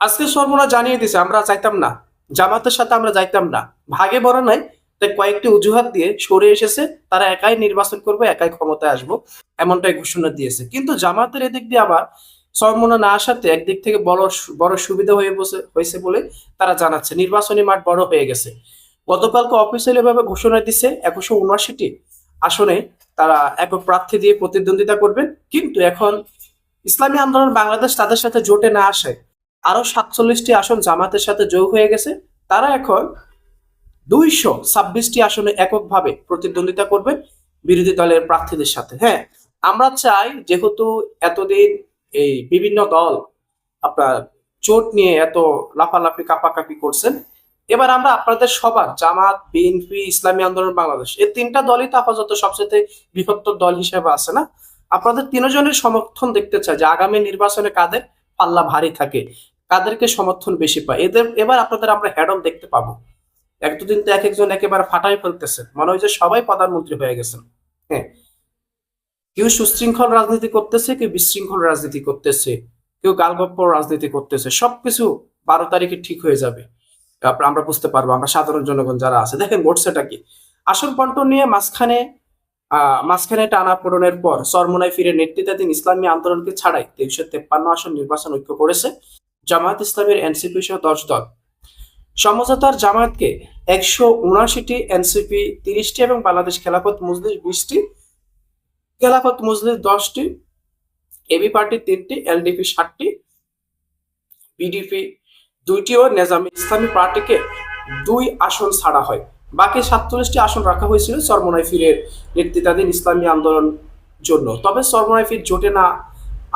আজকে সর্বনা জানিয়ে দিছে, আমরা চাইতাম না। জামাতের সাথে আমরা যাইতাম না। ভাগে বড় নাই, তাই কয়েকটি অজুহাত দিয়ে সরে এসেছে, তারা একাই নির্বাচন করবে, একাই ক্ষমতায় আসব, এমনটাই ঘোষণা দিয়েছে। কিন্তু জামাতের এদিক দিয়ে আবার সরমনা না আসাতে একদিক থেকে বড় বড় সুবিধা হয়ে বসে, হয়েছে বলে তারা জানাচ্ছে। নির্বাচনী মাঠ বড় হয়ে গেছে। গতকালকে অফিসিয়ালি ভাবে ঘোষণা দিচ্ছে একশো উনআশিটি আসনে তারা একক প্রার্থী দিয়ে প্রতিদ্বন্দ্বিতা করবেন কিন্তু এখন ইসলামী আন্দোলন বাংলাদেশ তাদের সাথে জোটে না আসে আরও সাতচল্লিশটি আসন জামাতের সাথে যোগ হয়ে গেছে। তারা এখন দুইশো ছাব্বিশটি আসনে এককভাবে প্রতিদ্বন্দ্বিতা করবে বিরোধী দলের প্রার্থীদের সাথে। হ্যাঁ আমরা চাই যেহেতু এতদিন এই বিভিন্ন দল আপনার চোট নিয়ে এত লাফালাফি, কাপাকাপি করছেন, এবার আমরা আপনাদের সবার, জামাত, বিএনপি, ইসলামী আন্দোলন, বাংলাদেশ, এই তিনটা দলই তো আপাতত সবচেয়ে বৃহত্তর দল হিসেবে আছে না? আপনাদের তিনজনের সমর্থন দেখতে চাই যে আগামী নির্বাচনে কাদের পাল্লা ভারী থাকে, কাদেরকে সমর্থন বেশি পায়। এদের, এবার আপনাদের আমরা হ্যাডম দেখতে পাবো। এক দুদিন তো এক একজন একেবারে ফাটাই ফেলতেছে। মনে হয় যে সবাই প্রধানমন্ত্রী হয়ে গেছেন। হ্যাঁ। কেউ সুশৃঙ্খল রাজনীতি করতেছে, কেউ বিশৃঙ্খল রাজনীতি করতেছে, কেউ গালগপ্প রাজনীতি করতেছে। সবকিছু বারো তারিখে ঠিক হয়ে যাবে। আমরা বুঝতে পারব, আমরা সাধারণ জনগণ যারা আছে। দেখেন, ঘটছেটা কি? আসন বন্টন নিয়ে মাঝখানে মাঝখানে টানা পূরণের পর সরমোনায় ফিরে নেতৃত্বাধীন ইসলামী আন্দোলনকে ছাড়াই তিনশো তেপ্পান্ন আসন নির্বাচন ঐক্য করেছে জামায়াত ইসলামের এনসিপি সহ দশ দল। সমঝোতার জামায়াতকে একশো উনআশিটি এনসিপি, তিরিশটি এবং বাংলাদেশ খেলাফত মজলিস বিশটি, খেলাফত মজলিস দশটি, এবি পার্টি তিনটি, এলডিপি ষাটটি, বিডিপি দুইটি ও নেজামি ইসলামী পার্টিকে দুই আসন ছাড়া হয়। বাকি সাতচল্লিশটি আসন রাখা হয়েছিল সরমনাই ফিরের নেতৃত্বাধীন ইসলামী আন্দোলন জন্য। তবে সরমনাই জোটে না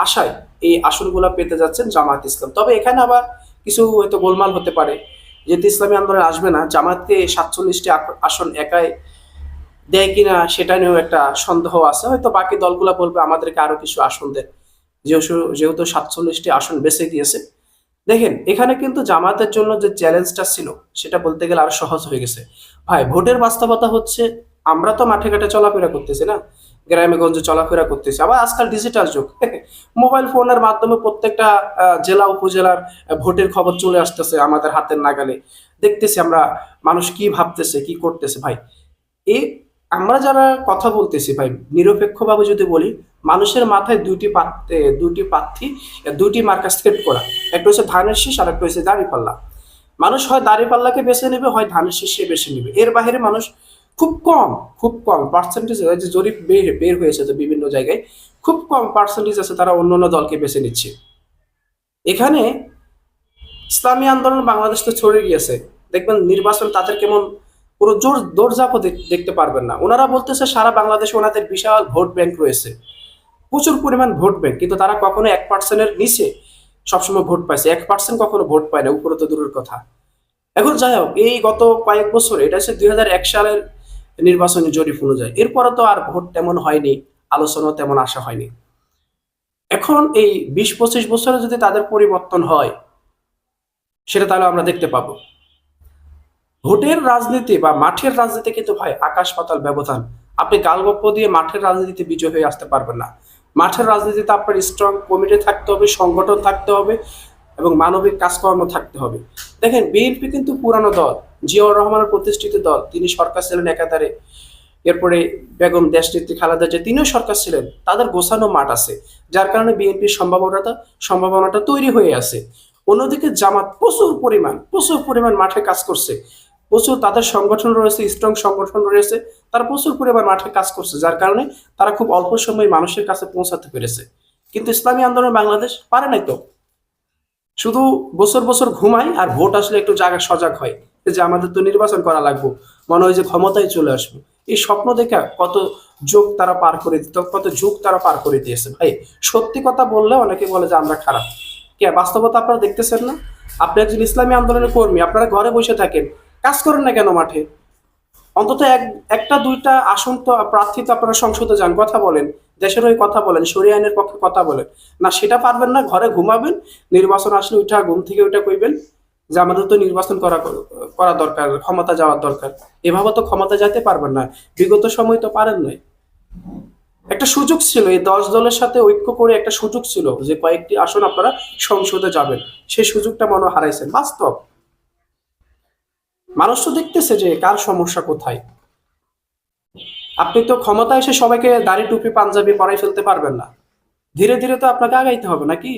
আশায় এই আসনগুলো পেতে যাচ্ছেন জামায়াত ইসলাম। তবে এখানে আবার কিছু হয়তো গোলমাল হতে পারে। যেহেতু ইসলামী আন্দোলন আসবে না, জামায়াতকে সাতচল্লিশটি আসন একাই দেয় কিনা সেটা নিয়েও একটা সন্দেহ আছে। হয়তো বাকি দলগুলো বলবে, আমাদেরকে আরও কিছু আসন দেয় যেহেতু যেহেতু সাতচল্লিশটি আসন বেছে দিয়েছে দেখেন, এখানে কিন্তু জামাতের জন্য যে চ্যালেঞ্জটা ছিল, সেটা বলতে গেলে আরও সহজ হয়ে গেছে। ভাই, ভোটের বাস্তবতা হচ্ছে, আমরা তো মাঠে ঘাটে চলাফেরা করতেছি না? গ্রামে গঞ্জে চলাফেরা করতেছি, আবার আজকাল ডিজিটাল যুগ। মোবাইল ফোনের মাধ্যমে প্রত্যেকটা জেলা, উপজেলার ভোটের খবর চলে আসতেছে আমাদের হাতের নাগালে। দেখতেছি আমরা মানুষ কি ভাবতেছে, কি করতেছে, ভাই। এই আমরা যারা কথা বলতেছি ভাই, নিরপেক্ষভাবে যদি বলি, মানুষের মাথায় দুটি দুইটি প্রার্থী দুইটি মার্কা সেট করা। একটা হচ্ছে ধানের শীষ আর একটা হচ্ছে দাঁড়িপাল্লা মানুষ হয় দাঁড়িপাল্লাকে বেছে নেবে, হয় ধানের শীষে বেছে নেবে। এর বাইরে মানুষ খুব কম খুব কম পার্সেন্টেজ যে জরিপ বের বের হয়েছে তো বিভিন্ন জায়গায়, খুব কম পার্সেন্টেজ আছে তারা অন্য অন্য দলকে বেছে নিচ্ছে। এখানে ইসলামী আন্দোলন বাংলাদেশ তো ছড়িয়ে গিয়েছে। দেখবেন নির্বাচন তাদের কেমন পুরো জোর দেখ- দেখতে পারবেন না। ওনারা বলতেছে, সারা বাংলাদেশে ওনাদের বিশাল ভোট ব্যাংক রয়েছে। প্রচুর পরিমাণ ভোট ব্যাংক, কিন্তু তারা কখনো এক পার্সেন্টের নিচে সবসময় ভোট পাইছে। এক পার্সেন্ট কখনো ভোট পায় না, উপরে তো দূরের কথা। এখন যাই হোক, এই গত কয়েক বছর, এটা হচ্ছে দুই হাজার এক সালের নির্বাচনী জরিপ অনুযায়ী। এরপরে তো আর ভোট তেমন হয়নি আলোচনা তেমন আসা হয়নি। এখন এই বিশ পঁচিশ বছরে যদি তাদের পরিবর্তন হয়, সেটা তাহলে আমরা দেখতে পাবো। ভোটের রাজনীতি বা মাঠের রাজনীতি কিন্তু ভাই আকাশ পাতাল ব্যবধান। আপনি গালগপ্প দিয়ে মাঠের রাজনীতিতে বিজয় হয়ে আসতে পারবেন না। মাঠের রাজনীতিতে আপনার স্ট্রং কমিটি থাকতে হবে, সংগঠন থাকতে হবে এবং মানবিক কাজকর্ম থাকতে হবে। দেখেন বিএনপি কিন্তু পুরানো দল, জিয়াউর রহমানের প্রতিষ্ঠিত দল, তিনি সরকার ছিলেন একাধারে। এরপরে বেগম দেশনেত্রী খালেদা জিয়া, তিনিও সরকার ছিলেন। তাদের গোছানো মাঠ আছে, যার কারণে বিএনপির সম্ভাবনাটা সম্ভাবনাটা তৈরি হয়ে আছে। অন্যদিকে জামাত প্রচুর পরিমাণ প্রচুর পরিমাণ মাঠে কাজ করছে। প্রচুর তাদের সংগঠন রয়েছে স্ট্রং সংগঠন রয়েছে, তারা প্রচুর পরিমাণ মাঠে কাজ করছে, যার কারণে তারা খুব অল্প সময় মানুষের কাছে পৌঁছাতে পেরেছে। কিন্তু ইসলামী আন্দোলন বাংলাদেশ পারে নাই তো। শুধু বছর বছর ঘুমায় আর ভোট আসলে একটু জায়গা সজাগ হয় যে আমাদের তো নির্বাচন করা লাগবে, মনে হয় যে ক্ষমতায় চলে আসব। এই স্বপ্ন দেখে কত যুগ তারা পার করে দিত, কত যুগ তারা পার করে দিয়েছে ভাই। সত্যি কথা বললে অনেকে বলে যে আমরা খারাপ। কে, বাস্তবতা আপনারা দেখতেছেন না? আপনি একজন ইসলামী আন্দোলনের কর্মী, আপনারা ঘরে বসে থাকেন কাজ করেন না কেন মাঠে? অন্তত এক, একটা, দুইটা আসন তো প্রার্থী তো আপনারা সংসদে যান, কথা বলেন। দেশের হয়ে কথা বলেন, সরিয়ে আইনের পক্ষে কথা বলেন। না, সেটা পারবেন না, ঘরে ঘুমাবেন, নির্বাচন আসলে উঠা ঘুম থেকে ওইটা কইবেন যে আমাদের তো নির্বাচন করা করা দরকার, ক্ষমতা যাওয়ার দরকার। এভাবে তো ক্ষমতা যেতে পারবেন না, বিগত সময় তো পারেন নাই। একটা সুযোগ ছিল, এই দশ দলের সাথে ঐক্য করে একটা সুযোগ ছিল যে কয়েকটি আসন আপনারা সংসদে যাবেন। সেই সুযোগটা মনে হারাইছেন, বাস্তব। মানুষ তো দেখতেছে যে কার সমস্যা কোথায়। আপনি তো ক্ষমতা এসে সবাইকে দাড়ি টুপি পাঞ্জাবি পরাই ফেলতে পারবেন না। ধীরে ধীরে তো আপনাকে আগাইতে হবে, নাকি?